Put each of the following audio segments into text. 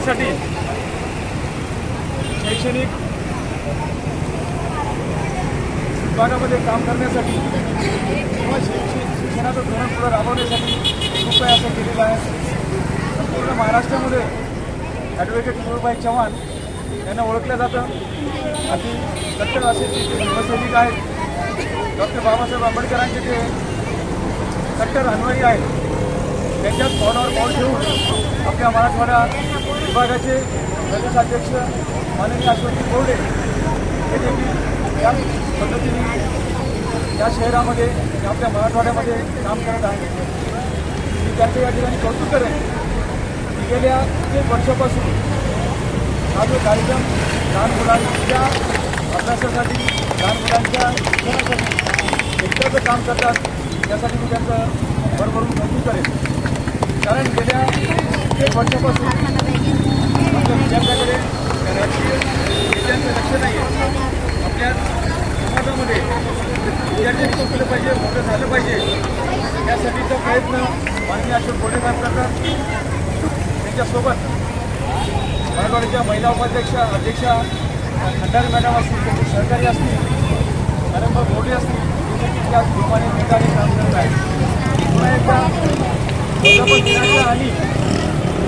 करण्यासाठी शैक्षणिक विभागामध्ये काम करण्यासाठी किंवा शैक्षणिक शिक्षणाचं धोरण पुढे राबवण्यासाठी खूप काही असं केलेलं आहे. संपूर्ण महाराष्ट्रामध्ये ॲडव्होकेट मुळबाई चव्हाण यांना ओळखलं जातं. आणि कट्टर असे शिवसैनिक आहेत डॉक्टर बाबासाहेब आंबेडकरांचे ते कट्टर अन्वयी आहेत त्यांच्याच पावलावर पाऊल ठेवून आपल्या मराठवाड्यात विभागाचे प्रदेशाध्यक्ष माननीय अश्वती बोर्डे हे देखील या पद्धतीने या शहरामध्ये आपल्या मराठवाड्यामध्ये काम करत आहे मी त्यांचं या ठिकाणी कौतुक करेन की गेल्या एक वर्षापासून हा जो कार्यक्रम लहान मुलांच्या अभ्यासासाठी लहान मुलांच्या शिक्षणासाठी एकट्याचं काम करतात त्यासाठी मी त्यांचं भरभरून कौतुक करेन. कारण गेल्या एक वर्षापासून आपल्या विद्यार्थ्याकडे राजकीय नेत्यांचं लक्ष नाही आहे आपल्या समाजामध्ये विद्यार्थी केलं पाहिजे मोठं झालं पाहिजे. यासाठीचा प्रयत्न माननीय अशोक गोडे साहेब करतात. त्यांच्यासोबत मराठवाड्याच्या महिला उपाध्यक्षा अध्यक्षा खंडारी मॅडम असतील त्यांचे सहकारी असतील नरेंद्र मोदी असतील हे देखील त्या जोमाने नेताने काम करत आहेत पुन्हा एकदा वर्धापन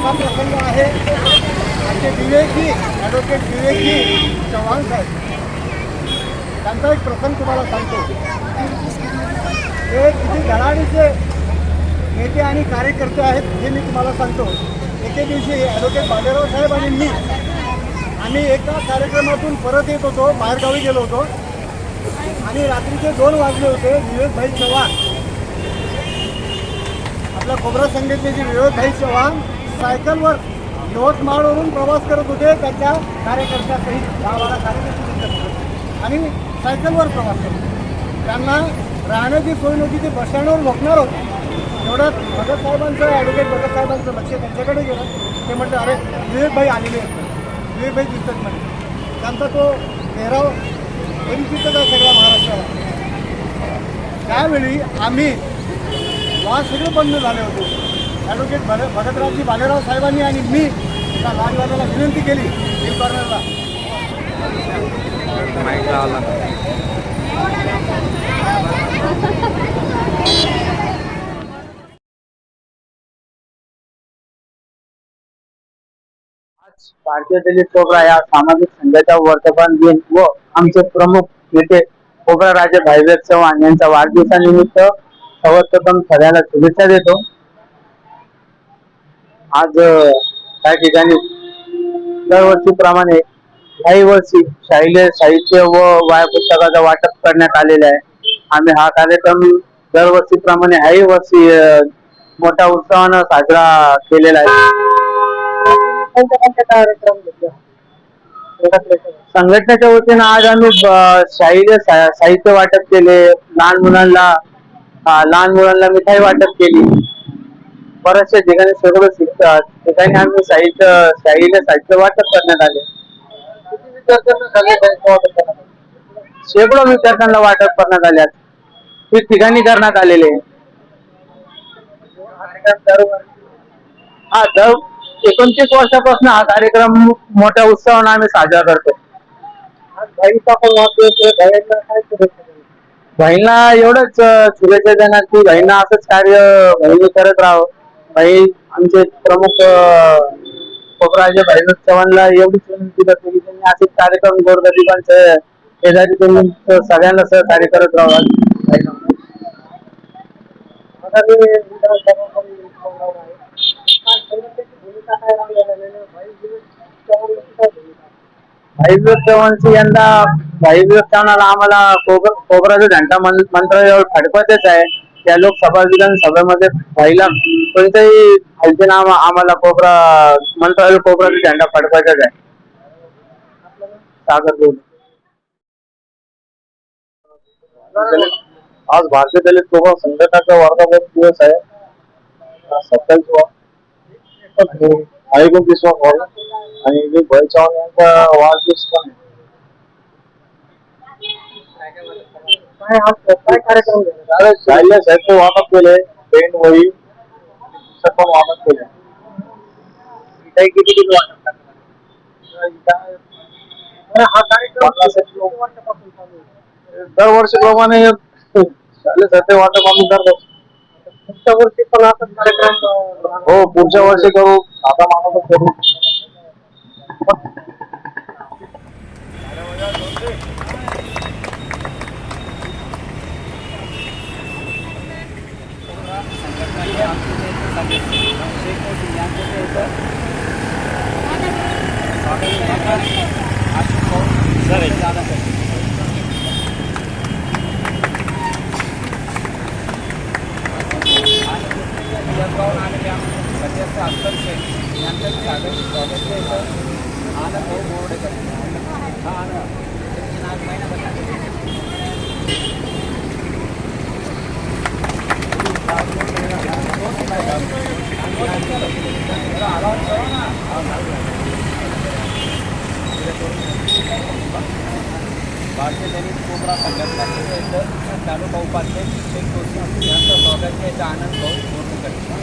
असा प्रसंग आहे आमचे विवेकी ॲडव्होकेट विवेकी चव्हाण साहेब. त्यांचा एक प्रसंग तुम्हाला सांगतो. हे किती धडाडीचे नेते आणि कार्यकर्ते आहेत हे मी तुम्हाला सांगतो. एके दिवशी ॲडव्होकेट बालेराव साहेब आणि मी आम्ही एका कार्यक्रमातून परत येत होतो बाहेरगावी गेलो होतो. आणि रात्रीचे दोन वाजले होते विवेकभाई चव्हाण. आपल्या खोबरा संघटनेचे विवेकभाई चव्हाण सायकलवर यवतमाळवरून प्रवास करत होते त्यांच्या कार्यकर्त्यासहित दहा बारा कार्यकर्ते आणि सायकलवर प्रवास करत होते. त्यांना राहण्याची सोय नव्हती ते बस स्टँडवर झोपणार होते. एवढ्यात भगत साहेबांचं ॲडव्होकेट भगत साहेबांचं लक्ष त्यांच्याकडे गेलं. ते म्हणते अरे विवेकभाई आलेले आहेत. विवेकभाई दिसतात म्हणजे त्यांचा तो पेहराव परिचितच आहे सगळ्या महाराष्ट्राला. त्यावेळी आम्ही वाद सगळे बंद झाले होते. ॲडव्होकेट भग भगतरावजी बालेराव साहेबांनी आणि मी त्या लालवादाला विनंती केली हिल कॉर्नरला आज भारतीय दलित कोबरा या सामाजिक संघाचा वर्तमान दिन व आमचे प्रमुख नेते कोबरा राजे भाईवेद चव्हाण यांच्या वाढदिवसानिमित्त सर्वोत्तम सगळ्यांना शुभेच्छा देतो. आज अं, त्या ठिकाणी दरवर्षीप्रमाणे याही वर्षी शाहिल साहित्य व वाया पुस्तकाचं वाटप करण्यात आलेलं आहे. आम्ही हा कार्यक्रम दरवर्षीप्रमाणे ह्याही वर्षी मोठ्या उत्साहानं साजरा केलेला आहे. संघटनेच्या वतीनं आज आम्ही ब- साहित्य वाटप केले. लहान मुलांना लहान मुलांना मिठाई वाटप केली. बऱ्याचशा ठिकाणी सगळं शिकतात. ठिकाणी आम्ही साहित्य शाळेला साहित्य वाटप करण्यात आले. शेकडो विद्यार्थ्यांना वाटप करण्यात आले. ते ठिकाणी करण्यात आलेले हा दर एकोणतीस वर्षापासून हा कार्यक्रम मोठ्या उत्सवाने आम्ही साजरा करतो. बहिणीला एवढंच शुभेच्छा देणार की बहिणीला असंच कार्य बहिणी करत राहावं. भाई आमचे प्रमुख अं, भाई चव्हाणला एवढीच विनंती करते की त्यांनी असे कार्यक्रम गोरगरिबांचे शेजारी तुम्ही सगळ्यांना सहकार्य करत राहा. भाई चव्हाणची यंदा भाई चव्हाणाला आम्हाला कोबराचा झंडा मंत्रालयावर आहे. त्या लोक लोकसभा विधानसभेमध्ये भाईला कोणत्याही खालचे नाव आम्हाला कोपरा मंत्रालय कोपराचा झेंडा फडकवायचाच आहे. सागर बोल. आज भारतीय दलित कोकण संघटनाचा वर्धापन दिवस आहे. सत्तावीस आई एकोणतीसवा हॉल आणि विवेक भाई यांचा वाढदिवस पण आहे. काय कार्यक्रम अरे शालेय साहित्य वाटप केले पेन वही वाटप केले किती किती वाटप हा कार्यक्रम दरवर्षीप्रमाणे शालेय साहित्य वाटप आम्ही करतो. पुढच्या वर्षी पण असाच कार्यक्रम हो पुढच्या वर्षी करू. आता मानवच करू. शेख मोदी यांचं जे होतं अशोक आणि यशभाऊ आणि सध्याचं हस्तक्षेप यांचं जे आगामी स्वागत जे होतं आनंद भारतीय सैनिक कोबरा संघटना तालुका उपाध्यक्ष शेख जोशी यांचं स्वागत याचा आनंद भाऊ. पूर्ण करतो.